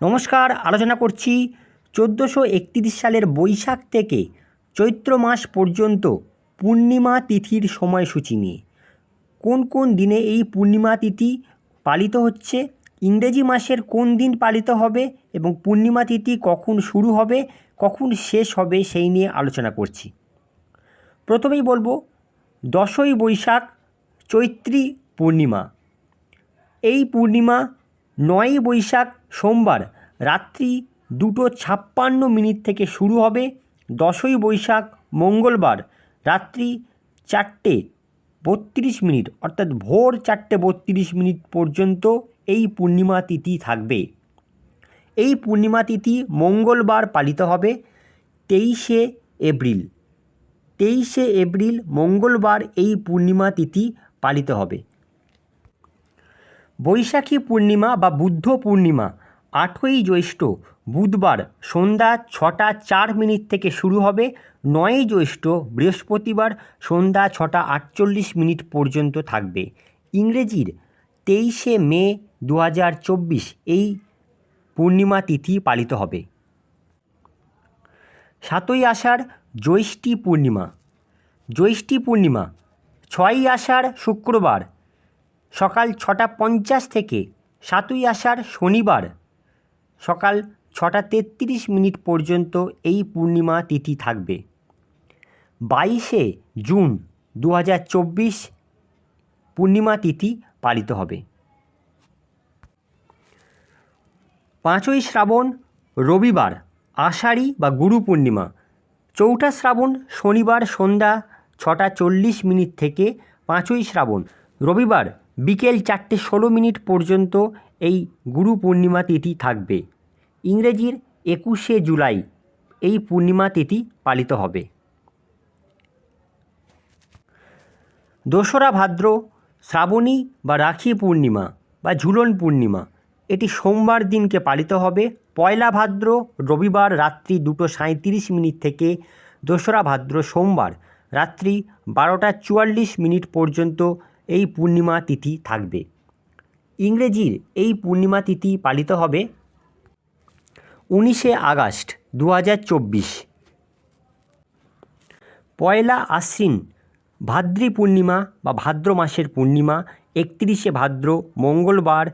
নমস্কার, আলোচনা করছি চোদ্দোশো একত্রিশ সালের বৈশাখ থেকে চৈত্র মাস পর্যন্ত পূর্ণিমা তিথির সময়সূচি নিয়ে। কোন কোন দিনে এই পূর্ণিমা তিথি পালিত হচ্ছে, ইংরেজি মাসের কোন দিন পালিত হবে এবং পূর্ণিমা তিথি কখন শুরু হবে, কখন শেষ হবে সেই নিয়ে আলোচনা করছি। প্রথমেই বলব, দশই বৈশাখ চৈত্রী পূর্ণিমা। এই পূর্ণিমা নয়ই বৈশাখ সোমবার রাত্রি দুটো ছাপ্পান্ন মিনিট থেকে শুরু হবে দশই বৈশাখ মঙ্গলবার রাত্রি চারটে বত্রিশ মিনিট, অর্থাৎ ভোর চারটে বত্রিশ মিনিট পর্যন্ত এই পূর্ণিমা তিথি থাকবে। এই পূর্ণিমা তিথি মঙ্গলবার পালিত হবে তেইশে এপ্রিল। তেইশে এপ্রিল মঙ্গলবার এই পূর্ণিমা তিথি পালিত হবে। বৈশাখী পূর্ণিমা বা বুদ্ধ পূর্ণিমা আটই জ্যৈষ্ঠ বুধবার সন্ধ্যা ছটা চার মিনিট থেকে শুরু হবে, নয়ই জ্যৈষ্ঠ বৃহস্পতিবার সন্ধ্যা ছটা আটচল্লিশ মিনিট পর্যন্ত থাকবে। ইংরেজির তেইশে মে দু হাজার চব্বিশ এই পূর্ণিমা তিথি পালিত হবে। সাতই আষাঢ় জ্যৈষ্ঠী পূর্ণিমা। জ্যৈষ্ঠী পূর্ণিমা, ছয়ই আষাঢ় শুক্রবার, সকাল ছটা পঞ্চাশ থেকে সাতই আষাঢ় শনিবার। সকাল ছটা তেত্রিশ মিনিট পর্যন্ত এই পূর্ণিমা তিথি থাকবে। বাইশে জুন দু হাজার চব্বিশ পূর্ণিমা তিথি পালিত হবে। পাঁচই শ্রাবণ রবিবার আষাঢ়ি বা গুরু পূর্ণিমা। চৌঠা শ্রাবণ শনিবার সন্ধ্যা ছটা চল্লিশ মিনিট থেকে পাঁচই শ্রাবণ। রবিবার বিকেল চারটে ষোলো মিনিট পর্যন্ত এই গুরু পূর্ণিমা তিথি থাকবে। ইংরেজির একুশে জুলাই এই পূর্ণিমা তিথি পালিত হবে। দোসরা ভাদ্র, শ্রাবণী বা রাখি পূর্ণিমা বা ঝুলন পূর্ণিমা এটি সোমবার দিনকে পালিত হবে। পয়লা ভাদ্র, রবিবার রাত্রি দুটো সাঁত্রিশ মিনিট থেকে দোসরা ভাদ্র সোমবার রাত্রি বারোটা চুয়াল্লিশ মিনিট পর্যন্ত এই পূর্ণিমা তিথি থাকবে। ইংরেজির এই পূর্ণিমা তিথি পালিত হবে উনিশে আগস্ট দু হাজার চব্বিশ। পয়লা আশ্বিন ভাদ্রী পূর্ণিমা বা ভাদ্র মাসের পূর্ণিমা, একত্রিশে ভাদ্র, মঙ্গলবার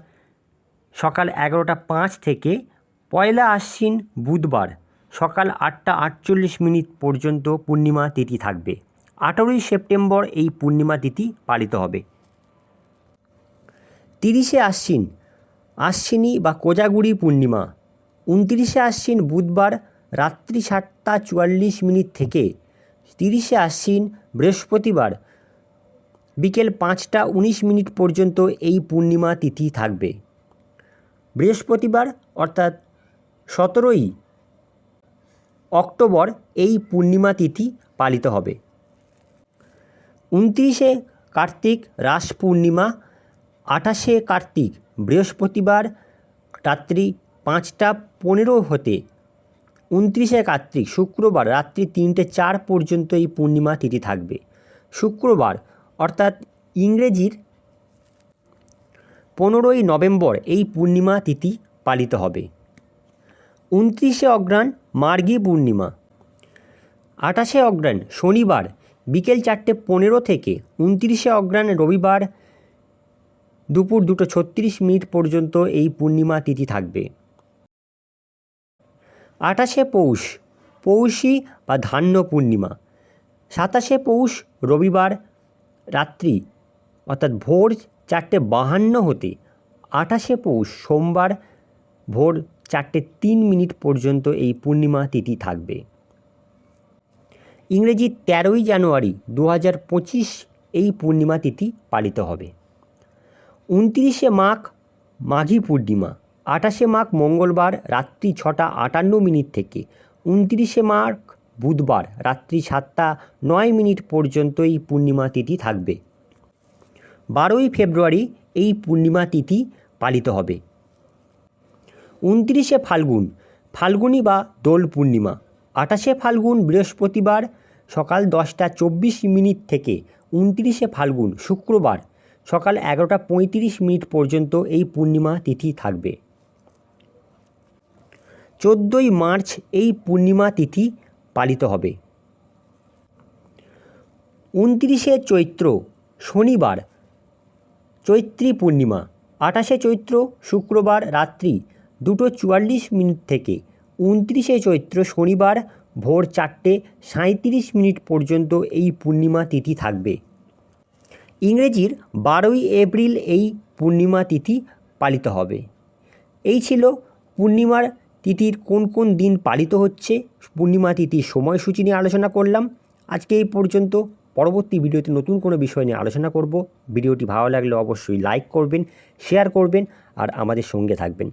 সকাল এগারোটা পাঁচ থেকে পয়লা আশ্বিন বুধবার সকাল আটটা আটচল্লিশ মিনিট পর্যন্ত পূর্ণিমা তিথি থাকবে। আঠেরোই সেপ্টেম্বর এই পূর্ণিমা তিথি পালিত হবে। তিরিশে আশ্বিন, আশ্বিনী বা কোজাগুড়ি পূর্ণিমা, উনতিরিশে আশ্বিন বুধবার রাত্রি সাতটা চুয়াল্লিশ মিনিট থেকে তিরিশে আশ্বিন বৃহস্পতিবার বিকেল পাঁচটা উনিশ মিনিট পর্যন্ত এই পূর্ণিমা তিথি থাকবে। বৃহস্পতিবার অর্থাৎ সতেরোই অক্টোবর এই পূর্ণিমা তিথি পালিত হবে। উনত্রিশে কার্তিক রাস পূর্ণিমা আঠাশে কার্তিক, বৃহস্পতিবার রাত্রি পাঁচটা পনেরো হতে। উনত্রিশে কার্তিক, শুক্রবার রাত্রি তিনটে চার পর্যন্ত এই পূর্ণিমা তিথি থাকবে। শুক্রবার, অর্থাৎ ইংরেজির পনেরোই নভেম্বর এই পূর্ণিমা তিথি পালিত হবে। উনত্রিশে অগ্রাণ মার্গী পূর্ণিমা। আঠাশে অগ্রাণ শনিবার, বিকেল চারটে পনেরো থেকে। উনত্রিশে অগ্রাণ রবিবার দুপুর দুটো ছত্রিশ মিনিট পর্যন্ত এই পূর্ণিমা তিথি থাকবে। আঠাশে পৌষ, পৌষী বা ধান্য পূর্ণিমা। সাতাশে পৌষ, রবিবার রাত্রি, অর্থাৎ ভোর চারটে বাহান্ন হতে আঠাশে পৌষ, সোমবার ভোর চারটে তিন মিনিট পর্যন্ত এই পূর্ণিমা তিথি থাকবে। ইংরেজি তেরোই জানুয়ারি দু হাজার পঁচিশ এই পূর্ণিমা তিথি পালিত হবে। উনত্রিশে মাঘ মাঘী পূর্ণিমা। আঠাশে মাঘ মঙ্গলবার রাত্রি ছটা আটান্ন মিনিট থেকে। উনত্রিশে মাঘ বুধবার রাত্রি সাতটা নয় মিনিট পর্যন্ত এই পূর্ণিমা তিথি থাকবে। বারোই ফেব্রুয়ারি এই পূর্ণিমা তিথি পালিত হবে। উনত্রিশে ফাল্গুন, ফাল্গুনি বা দোল পূর্ণিমা। আঠাশে ফাল্গুন বৃহস্পতিবার সকাল দশটা চব্বিশ মিনিট থেকে। উনত্রিশে ফাল্গুন শুক্রবার সকাল এগারোটা পঁয়ত্রিশ মিনিট পর্যন্ত এই পূর্ণিমা তিথি থাকবে। চোদ্দোই মার্চ এই পূর্ণিমা তিথি পালিত হবে। উনত্রিশে চৈত্র শনিবার, চৈত্রী পূর্ণিমা, আঠাশে চৈত্র শুক্রবার রাত্রি দুটো চুয়াল্লিশ মিনিট থেকে উনত্রিশে চৈত্র শনিবার ভোর চারটে সাঁইত্রিশ মিনিট পর্যন্ত এই পূর্ণিমা তিথি থাকবে। ইংরেজির বারোই এপ্রিল এই পূর্ণিমা তিথি পালিত হবে। এই ছিল পূর্ণিমার তিথির কোন কোন দিন পালিত হচ্ছে। পূর্ণিমা তিথির সময়সূচি নিয়ে আলোচনা করলাম। আজকে এই পর্যন্ত। পরবর্তী ভিডিওতে নতুন কোনো বিষয় নিয়ে আলোচনা করব। ভিডিওটি ভালো লাগলে অবশ্যই লাইক করবেন শেয়ার করবেন, আর আমাদের সঙ্গে থাকবেন।